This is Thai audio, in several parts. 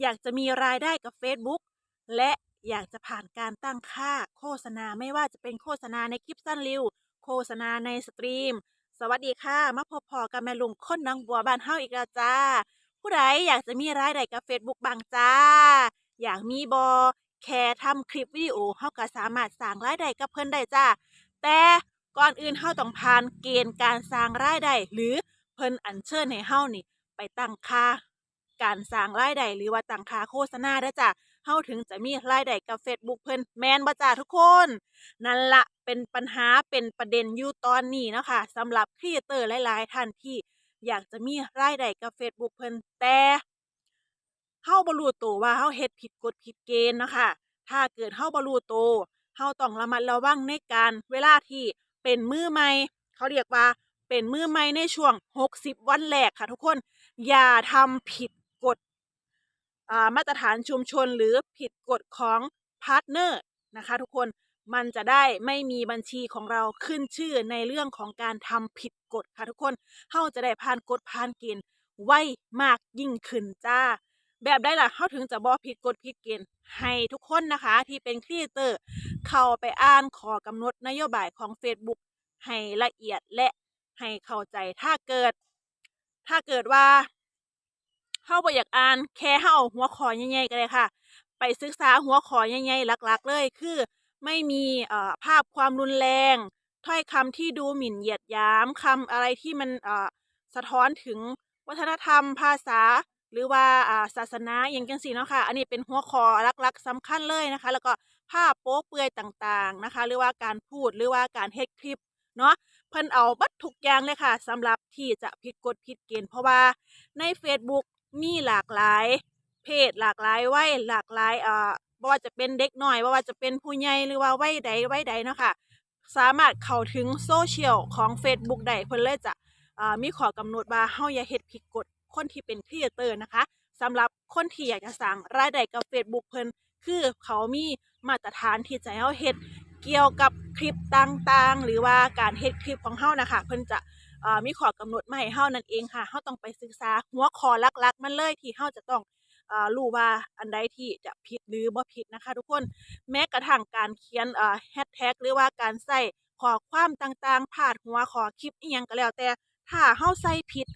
อยากจะมีรายได้กับ Facebook และอยากจะผ่านการตั้งค่าโฆษณาไม่ว่าจะเป็นโฆษณาในคลิปสั้นริวโฆษณาในสตรีม สวัสดีค่ะ มาพบพอกับแม่ลุงค้นนังบัวบ้านเฮาอีกแล้วจ้า ผู้ใดอยากจะมีรายได้กับ Facebook บางจ้า อยากมีบอแค่ทำคลิปวิดีโอเฮาก็สามารถสร้างรายได้กับเพิ่นได้จ้า แต่ก่อนอื่นเฮาต้องผ่านเกณฑ์การสร้างรายได้หรือเพิ่นอัญเชิญให้เฮานี่ไปตั้งค่า การสร้างรายได้หรือว่าตั้งค่าโฆษณาเด้จ้ะเฮาถึงจะมีรายได้กับ Facebook เพิ่นแมนบ่จ้าทุกคน นั่นละเป็นปัญหาเป็นประเด็นอยู่ตอนนี้นะคะสำหรับครีเอเตอร์หลาย ๆ ท่านที่อยากจะมีรายได้กับ Facebook เพิ่นแต่เฮาบ่รู้ตัวว่าเฮาเฮ็ดผิดกฎผิดเกณฑ์นะคะถ้าเกิดเฮาบ่รู้ตัวเฮาต้องระมัดระวังในการเวลาที่เป็นมือใหม่เขาเรียกว่าเป็นมือใหม่ในช่วง 60 วันแรกค่ะทุกคน อย่าทำผิด มาตรฐานชุมชนหรือผิดกฎของพาร์ทเนอร์นะคะทุกคนมันจะได้ไม่มีบัญชีของเราขึ้นชื่อในเรื่องของการทำผิดกฎค่ะทุกคนเฮาจะได้ผ่านกฎผ่านเกณฑ์ไวมากยิ่งขึ้นจ้า แบบได้ล่ะเฮาถึงจะบ่ผิดกฎผิดเกณฑ์ให้ทุกคนนะคะ ที่เป็นครีเอเตอร์ เข้าไปอ่านขอกำหนดนโยบายของ Facebook ให้ละเอียดและให้เข้าใจถ้าเกิด ถ้าเกิดว่า เฮาบ่อยากอ่าน แค่เฮาเอาหัวข้อใหญ่ๆก็ได้ค่ะ ไปศึกษาหัวข้อใหญ่ๆหลักๆ เลยคือ ไม่มีเอ่อภาพความรุนแรง ถ้อยคำที่ดูหมิ่นเหยียดหยามคำอะไรที่มันเอ่อสะท้อนถึงวัฒนธรรมภาษา หรือว่าอ่าศาสนาอย่างจังซี่เนาะค่ะ อันนี้เป็นหัวข้อหลักๆสำคัญเลยนะคะ แล้วก็ภาพโป๊เปลือยต่างๆนะคะ หรือว่าการพูดหรือว่าการเฮ็ดคลิปเนาะเพิ่นเอาบัดทุกอย่างเลยค่ะสำหรับที่จะผิดกฎผิดเกณฑ์เพราะว่าใน Facebook มีหลากหลาย เพศหลากหลายวัยหลากหลายเอ่อบ่ว่าจะเป็นเด็กน้อยบ่ว่าจะเป็นผู้ใหญ่หรือว่าวัยใดวัยใดเนาะค่ะสามารถเข้าถึงโซเชียลของ Facebook ได้เพิ่นเลยจะอ่ามีข้อกำหนดว่าเฮาอย่าเฮ็ดผิดกฎคนที่เป็นครีเอเตอร์นะคะสำหรับคนที่อยากจะสร้างรายได้กับ Facebook เพิ่นคือเขามีมาตรฐานที่จะให้เฮาเฮ็ดเกี่ยวกับคลิปต่างๆ หรือว่าการเฮ็ดคลิปของเฮานะคะเพิ่นจะ มีข้อกำหนดมาให้เฮานั่นเองค่ะเฮาต้องไปศึกษาหัวข้อหลักๆ มันเลยที่เฮาจะต้องอรู้ว่าอันใดที่จะผิดหรือบ่ผิดนะคะ ทุกคนแม้กระทั่งการเขียนแฮชแท็กหรือว่าการใส่ข้อความต่างๆพาดหัวข้อคลิปอีหยังก็แล้วแต่ถ้าเฮาใส่ผิด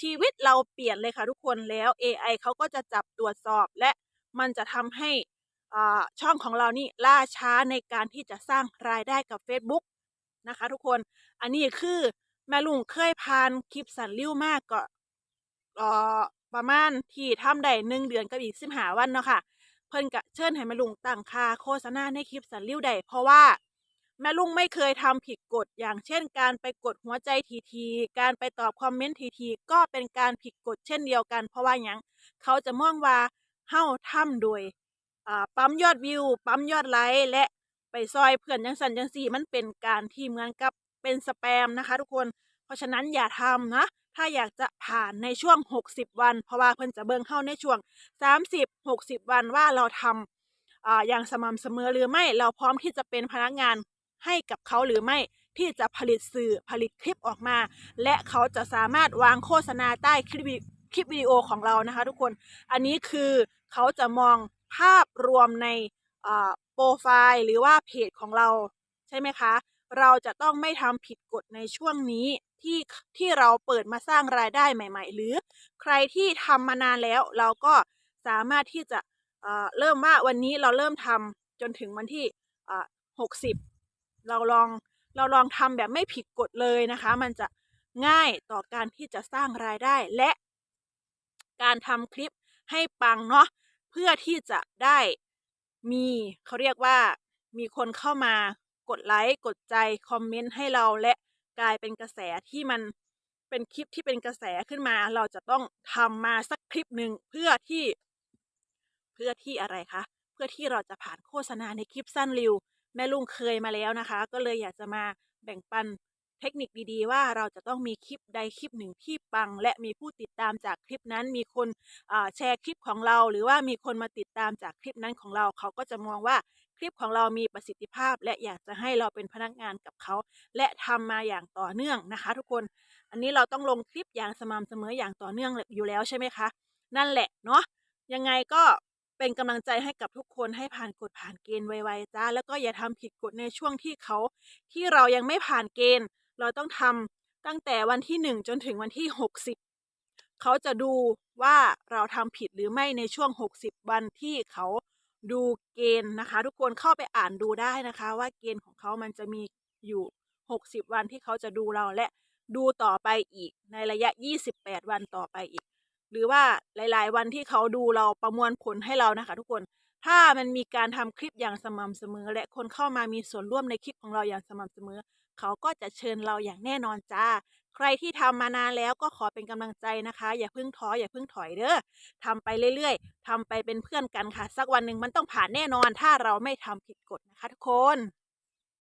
ชีวิตเราเปลี่ยนเลยค่ะทุกคนแล้ว AI เขาก็จะจับตรวจสอบและมันจะทำให้ช่องของเรานี่ล่าช้าในการที่จะสร้างรายได้กับ Facebook นะคะ ทุกคนอันนี้คือ แม่ลุงเคยผ่านคลิปสันริ้วมากก็เอ่อประมาณที่ทำได้หนึ่งเดือนกับอีกสิบห้าวันเนาะค่ะ เพิ่นก็เชิญให้แม่ลุงตั้งค่าโฆษณาในคลิปสันริ้วได้เพราะว่าแม่ลุงไม่เคยทำผิดกฎอย่างเช่น การไปกดหัวใจทีๆการไปตอบคอมเมนต์ทีๆก็เป็นการผิดกฎเช่นเดียวกัน เพราะว่าหยังเขาจะมองว่าเฮาทำโดยปั๊มยอดวิว ปั๊มยอดไลค์และไปซอยเพื่อนจังสันจังสี่มันเป็นการที่เหมือนกับ เป็นสแปมนะคะ ทุกคน เพราะฉะนั้นอย่าทำนะ ถ้าอยากจะผ่านในช่วง 60 วัน เพราะว่าเพิ่นจะเบิ่งเข้าในช่วง 30 60 วันว่าเราทำออย่างสม่ำเสมอหรือไม่ เราพร้อมที่จะเป็นพนักงานให้กับเขาหรือไม่ที่จะผลิตสื่อผลิตคลิปออกมา และเขาจะสามารถวางโฆษณาใต้คลิปวิคลิปวิดีโอของเรานะคะ ทุกคน อันนี้คือเขาจะมองภาพรวมในโปรไฟล์หรือว่าเพจของเราใช่ไหมคะ เราจะต้องไม่ทำผิดกฎในช่วงนี้ที่ที่เราเปิดมาสร้างรายได้ใหม่ ๆ หรือใครที่ทำมานานแล้วเราก็สามารถที่จะเเริ่มว่าวันนี้เราเริ่มทำจนถึงวันที่หกสิบเราลองเราลองทำแบบไม่ผิดกฎเลยนะคะ มันจะง่ายต่อการที่จะสร้างรายได้และการทำคลิปให้ปังเนาะเพื่อที่จะได้มีเขาเรียกว่ามีคนเข้ามา กดไลค์กดใจคอมเมนต์ให้เราและกลายเป็นกระแสที่มันเป็นคลิปที่เป็นกระแสขึ้นมา เราจะต้องทำมาสักคลิปหนึ่งเพื่อที่ เพื่อที่อะไรคะเพื่อที่เราจะผ่านโฆษณาในคลิปสั้นริวแม่ลุงเคยมาแล้วนะคะ ก็เลยอยากจะมาแบ่งปัน เทคนิคดีๆ ว่าเราจะต้องมีคลิปใดคลิปหนึ่งที่ปัง และมีผู้ติดตามจากคลิปนั้น มีคนแชร์คลิปของเรา หรือว่ามีคนมาติดตามจากคลิปนั้นของเรา เขาก็จะมองว่าคลิปของเรามีประสิทธิภาพ และอยากจะให้เราเป็นพนักงานกับเขา และทำมาอย่างต่อเนื่องนะคะ ทุกคน อันนี้เราต้องลงคลิปอย่างสม่ำเสมออย่างต่อเนื่องอยู่แล้วใช่ไหมคะ นั่นแหละเนาะ ยังไงก็เป็นกำลังใจให้กับทุกคนให้ผ่านกฎผ่านเกณฑ์ไวๆจ้า แล้วก็อย่าทำผิดกฎในช่วงที่เขาที่เรายังไม่ผ่านเกณฑ์ เราต้องทำตั้งแต่วันที่หนึ่งจนถึงวันที่หกสิบเขาจะดูว่าเราทำผิดหรือไม่ในช่วงหกสิบวันที่เขาดูเกณฑ์นะคะ ทุกคนเข้าไปอ่านดูได้นะคะ ว่าเกณฑ์ของเขามันจะมีอยู่หกสิบวันที่เขาจะดูเราและดูต่อไปอีกในระยะยี่สิบแปดวันต่อไปอีก หรือว่าหลาย ๆ วันที่เขาดูเราประมวลผลให้เรานะคะ ทุกคนถ้ามันมีการทำคลิปอย่างสม่ำเสมอ และคนเข้ามามีส่วนร่วมในคลิปของเราอย่างสม่ำเสมอ เขาก็จะเชิญเราอย่างแน่นอนจ้า ใครที่ทำมานานแล้วก็ขอเป็นกำลังใจนะคะ อย่าเพิ่งท้ออย่าเพิ่งถอยเด้อทำไปเรื่อยๆทำไปเป็นเพื่อนกันค่ะ สักวันหนึ่งมันต้องผ่านแน่นอน ถ้าเราไม่ทำผิดกฎนะคะทุกคน